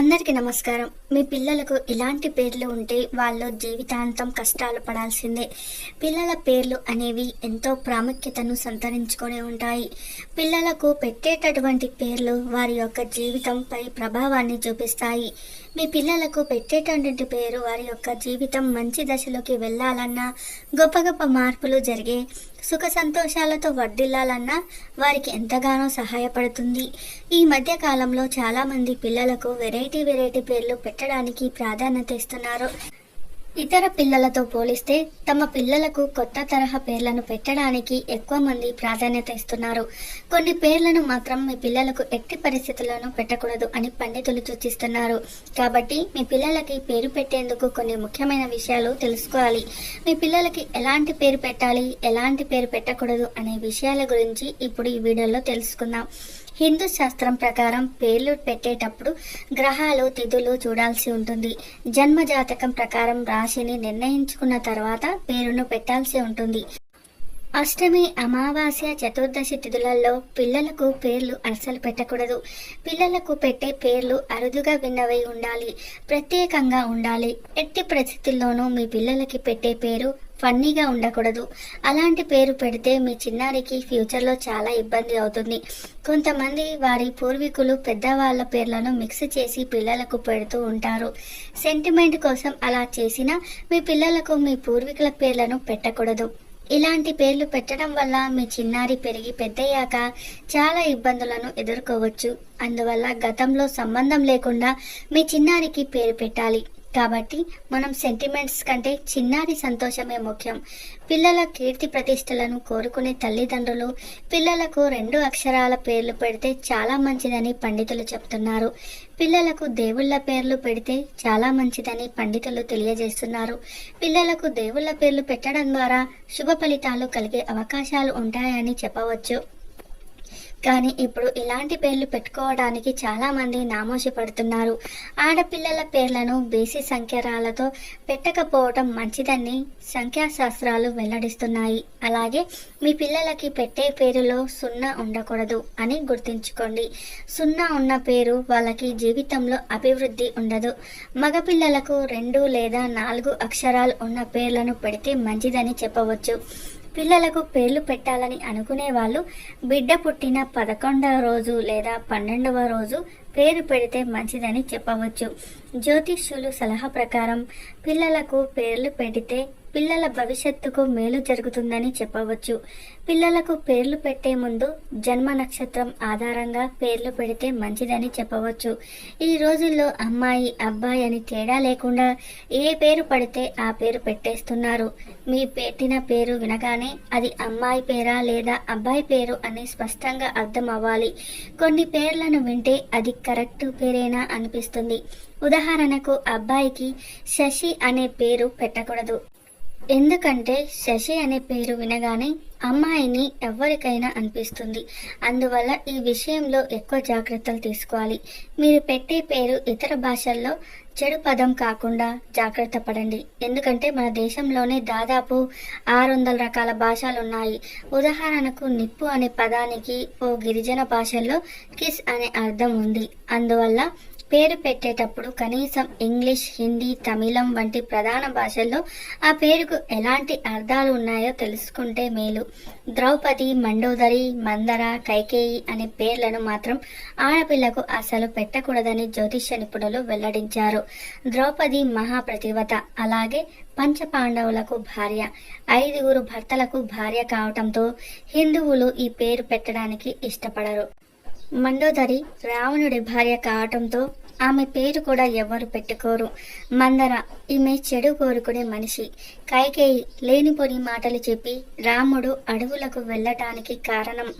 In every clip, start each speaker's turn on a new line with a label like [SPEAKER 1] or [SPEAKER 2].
[SPEAKER 1] అందరికీ నమస్కారం. మీ పిల్లలకు ఇలాంటి పేర్లు ఉంటే వాళ్ళు జీవితాంతం కష్టాలు పడాల్సిందే. పిల్లల పేర్లు అనేవి ఎంతో ప్రాముఖ్యతను సంతరించుకొని ఉంటాయి. పిల్లలకు పెట్టేటటువంటి పేర్లు వారి యొక్క జీవితంపై ప్రభావాన్ని చూపిస్తాయి. మీ పిల్లలకు పెట్టేటటువంటి పేరు వారి యొక్క జీవితం మంచి దశలోకి వెళ్ళాలన్నా గొప్ప గొప్ప మార్పులు జరిగే సుఖ సంతోషాలతో వర్ధిల్లాలన్నా వారికి ఎంతగానో సహాయపడుతుంది. ఈ మధ్య కాలంలో చాలామంది పిల్లలకు వెరైటీ వెరైటీ పేర్లు పెట్టడానికి ప్రాధాన్యత ఇస్తున్నారు. ఇతర పిల్లలతో పోలిస్తే తమ పిల్లలకు కొత్త తరహా పేర్లను పెట్టడానికి ఎక్కువ మంది ప్రాధాన్యత ఇస్తున్నారు. కొన్ని పేర్లను మాత్రం మీ పిల్లలకు ఎట్టి పరిస్థితుల్లోనూ పెట్టకూడదు అని పండితులు సూచిస్తున్నారు. కాబట్టి మీ పిల్లలకి పేరు పెట్టేందుకు కొన్ని ముఖ్యమైన విషయాలు తెలుసుకోవాలి. మీ పిల్లలకి ఎలాంటి పేరు పెట్టాలి ఎలాంటి పేరు పెట్టకూడదు అనే విషయాల గురించి ఇప్పుడు ఈ వీడియోలో తెలుసుకుందాం. హిందూ శాస్త్రం ప్రకారం పేర్లు పెట్టేటప్పుడు గ్రహాలు తిథులు చూడాల్సి ఉంటుంది. జన్మ జాతకం ప్రకారం రాశిని నిర్ణయించుకున్న తర్వాత పేరును పెట్టాల్సి ఉంటుంది. అష్టమి అమావాస్య చతుర్దశి తిథులలో పిల్లలకు పేర్లు అస్సలు పెట్టకూడదు. పిల్లలకు పెట్టే పేర్లు అరుదుగా విన్నవై ఉండాలి ప్రత్యేకంగా ఉండాలి. ఎట్టి పరిస్థితుల్లోనూ మీ పిల్లలకి పెట్టే పేరు ఫన్నీగా ఉండకూడదు. అలాంటి పేరు పెడితే మీ చిన్నారికి ఫ్యూచర్లో చాలా ఇబ్బంది అవుతుంది. కొంతమంది వారి పూర్వీకులు పెద్దవాళ్ళ పేర్లను మిక్స్ చేసి పిల్లలకు పెడుతూ ఉంటారు. సెంటిమెంట్ కోసం అలా చేసినా మీ పిల్లలకు మీ పూర్వీకుల పేర్లను పెట్టకూడదు. ఇలాంటి పేర్లు పెట్టడం వల్ల మీ చిన్నారి పెరిగి పెద్దయ్యాక చాలా ఇబ్బందులను ఎదుర్కోవచ్చు. అందువల్ల గతంలో సంబంధం లేకుండా మీ చిన్నారికి పేరు పెట్టాలి. కాబట్టి మనం సెంటిమెంట్స్ కంటే చిన్నారి సంతోషమే ముఖ్యం. పిల్లల కీర్తి ప్రతిష్టలను కోరుకునే తల్లిదండ్రులు పిల్లలకు రెండు అక్షరాల పేర్లు పెడితే చాలా మంచిదని పండితులు చెప్తున్నారు. పిల్లలకు దేవుళ్ళ పేర్లు పెడితే చాలా మంచిదని పండితులు తెలియజేస్తున్నారు. పిల్లలకు దేవుళ్ళ పేర్లు పెట్టడం ద్వారా శుభ ఫలితాలు కలిగే అవకాశాలు ఉంటాయని చెప్పవచ్చు. కానీ ఇప్పుడు ఇలాంటి పేర్లు పెట్టుకోవడానికి చాలా మంది నామోషి పడుతున్నారు ఆడపిల్లల పేర్లను బేసి సంఖ్యరాలతో పెట్టకపోవడం మంచిదని సంఖ్యాశాస్త్రాలు వెల్లడిస్తున్నాయి. అలాగే మీ పిల్లలకి పెట్టే పేరులో సున్నా ఉండకూడదు అని గుర్తుంచుకోండి. సున్నా ఉన్న పేరు వాళ్ళకి జీవితంలో అభివృద్ధి ఉండదు. మగపిల్లలకు రెండు లేదా నాలుగు అక్షరాలు ఉన్న పేర్లను పెడితే మంచిదని చెప్పవచ్చు. పిల్లలకు పేర్లు పెట్టాలని అనుకునే వాళ్ళు బిడ్డ పుట్టిన పదకొండవ రోజు లేదా పన్నెండవ రోజు పేరు పెడితే మంచిదని చెప్పవచ్చు. జ్యోతిష్యులు సలహా ప్రకారం పిల్లలకు పేర్లు పెడితే పిల్లల భవిష్యత్తుకు మేలు జరుగుతుందని చెప్పవచ్చు. పిల్లలకు పేర్లు పెట్టే ముందు జన్మ నక్షత్రం ఆధారంగా పేర్లు పెడితే మంచిదని చెప్పవచ్చు. ఈ రోజుల్లో అమ్మాయి అబ్బాయి అని తేడా లేకుండా ఏ పేరు పడితే ఆ పేరు పెట్టేస్తున్నారు. మీ పెట్టిన పేరు వినగానే అది అమ్మాయి పేరా లేదా అబ్బాయి పేరు అని స్పష్టంగా అర్థం అవ్వాలి కొన్ని పేర్లను వింటే అది కరెక్ట్ పేరేనా అనిపిస్తుంది. ఉదాహరణకు అబ్బాయికి శశి అనే పేరు పెట్టకూడదు. ఎందుకంటే శశి అనే పేరు వినగానే అమ్మాయిని ఎవరికైనా అనిపిస్తుంది. అందువల్ల ఈ విషయంలో ఎక్కువ జాగ్రత్తలు తీసుకోవాలి. మీరు పెట్టే పేరు ఇతర భాషల్లో చెడు పదం కాకుండా జాగ్రత్త పడండి. ఎందుకంటే మన దేశంలోనే దాదాపు ఆరు వందల రకాల భాషలు ఉన్నాయి ఉదాహరణకు నిప్పు అనే పదానికి ఓ గిరిజన భాషల్లో కిస్ అనే అర్థం ఉంది. అందువల్ల పేరు పెట్టేటప్పుడు కనీసం ఇంగ్లీష్ హిందీ తమిళం వంటి ప్రధాన భాషల్లో ఆ పేరుకు ఎలాంటి అర్థాలు ఉన్నాయో తెలుసుకుంటే మేలు. ద్రౌపది మండోదరి మందర కైకేయి అనే పేర్లను మాత్రం ఆడపిల్లకు అసలు పెట్టకూడదని జ్యోతిష్య నిపుణులు వెల్లడించారు. ద్రౌపది మహాప్రతివత అలాగే పంచ పాండవులకు భార్య ఐదుగురు భర్తలకు భార్య కావటంతో హిందువులు ఈ పేరు పెట్టడానికి ఇష్టపడరు. మండోదరి రావణుడి భార్య కావటంతో ఆమె పేరు కూడా ఎవరు పెట్టుకోరు. మందర ఈమె చెడు కోరుకునే మనిషి. కైకేయి లేనిపోని మాటలు చెప్పి రాముడు అడవులకు వెళ్ళటానికి కారణం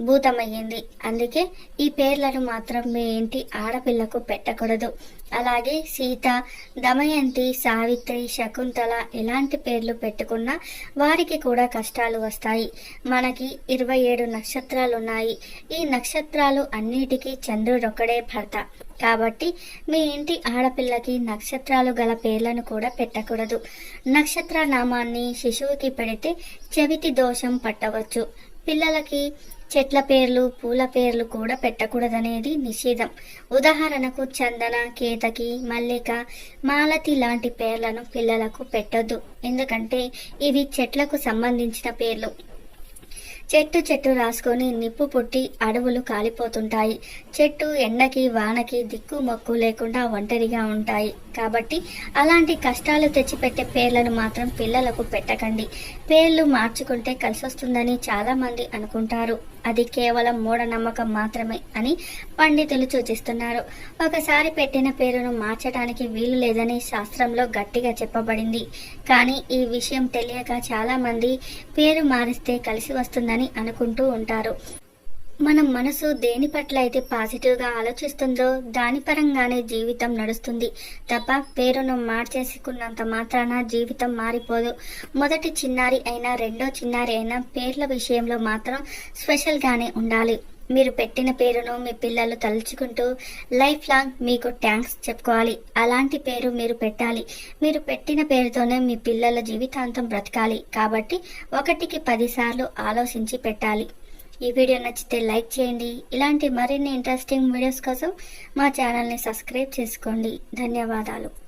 [SPEAKER 1] భూతమయ్యింది. అందుకే ఈ పేర్లను మాత్రం మీ ఇంటి ఆడపిల్లకు పెట్టకూడదు. అలాగే సీత దమయంతి సావిత్రి శకుంతల ఎలాంటి పేర్లు పెట్టుకున్నా వారికి కూడా కష్టాలు వస్తాయి. మనకి ఇరవై ఏడు నక్షత్రాలు ఉన్నాయి ఈ నక్షత్రాలు అన్నిటికీ చంద్రుడొక్కడే భర్త. కాబట్టి మీ ఇంటి ఆడపిల్లకి నక్షత్రాలు గల పేర్లను కూడా పెట్టకూడదు. నక్షత్ర నామాన్ని శిశువుకి పెడితే చెవిటి దోషం పట్టవచ్చు. పిల్లలకి చెట్ల పేర్లు పూల పేర్లు కూడా పెట్టకూడదనేది నిషేధం. ఉదాహరణకు చందన కేతకి మల్లిక మాలతి లాంటి పేర్లను పిల్లలకు పెట్టొద్దు. ఎందుకంటే ఇవి చెట్లకు సంబంధించిన పేర్లు. చెట్టు చెట్టు రాసుకొని నిప్పు పుట్టి అడవులు కాలిపోతుంటాయి. చెట్టు ఎండకి వానకి దిక్కు మొక్కు లేకుండా ఒంటరిగా ఉంటాయి. కాబట్టి అలాంటి కష్టాలు తెచ్చిపెట్టే పేర్లను మాత్రం పిల్లలకు పెట్టకండి. పేర్లు మార్చుకుంటే కలిసొస్తుందని చాలా మంది అనుకుంటారు. అది కేవలం మూఢనమ్మకం మాత్రమే అని పండితులు సూచిస్తున్నారు. ఒకసారి పెట్టిన పేరును మార్చడానికి వీలు లేదని శాస్త్రంలో గట్టిగా చెప్పబడింది. కానీ ఈ విషయం తెలియక చాలా మంది పేరు మారిస్తే కలిసి వస్తుందని అనుకుంటూ ఉంటారు. మన మనసు దేని పట్ల అయితే పాజిటివ్గా ఆలోచిస్తుందో దాని పరంగానే జీవితం నడుస్తుంది. తప్ప పేరును మార్చేసుకున్నంత మాత్రాన జీవితం మారిపోదు. మొదటి చిన్నారి అయినా రెండో చిన్నారి అయినా పేర్ల విషయంలో మాత్రం స్పెషల్గానే ఉండాలి. మీరు పెట్టిన పేరును మీ పిల్లలు తలుచుకుంటూ లైఫ్ లాంగ్ మీకు థ్యాంక్స్ చెప్పుకోవాలి. అలాంటి పేరు మీరు పెట్టాలి. మీరు పెట్టిన పేరుతోనే మీ పిల్లల జీవితాంతం బ్రతకాలి. కాబట్టి ఒకటికి పదిసార్లు ఆలోచించి పెట్టాలి. ఈ వీడియో నచ్చితే లైక్ చేయండి. ఇలాంటి మరిన్ని ఇంట్రెస్టింగ్ వీడియోస్ కోసం మా ఛానల్ని సబ్స్క్రైబ్ చేసుకోండి. ధన్యవాదాలు.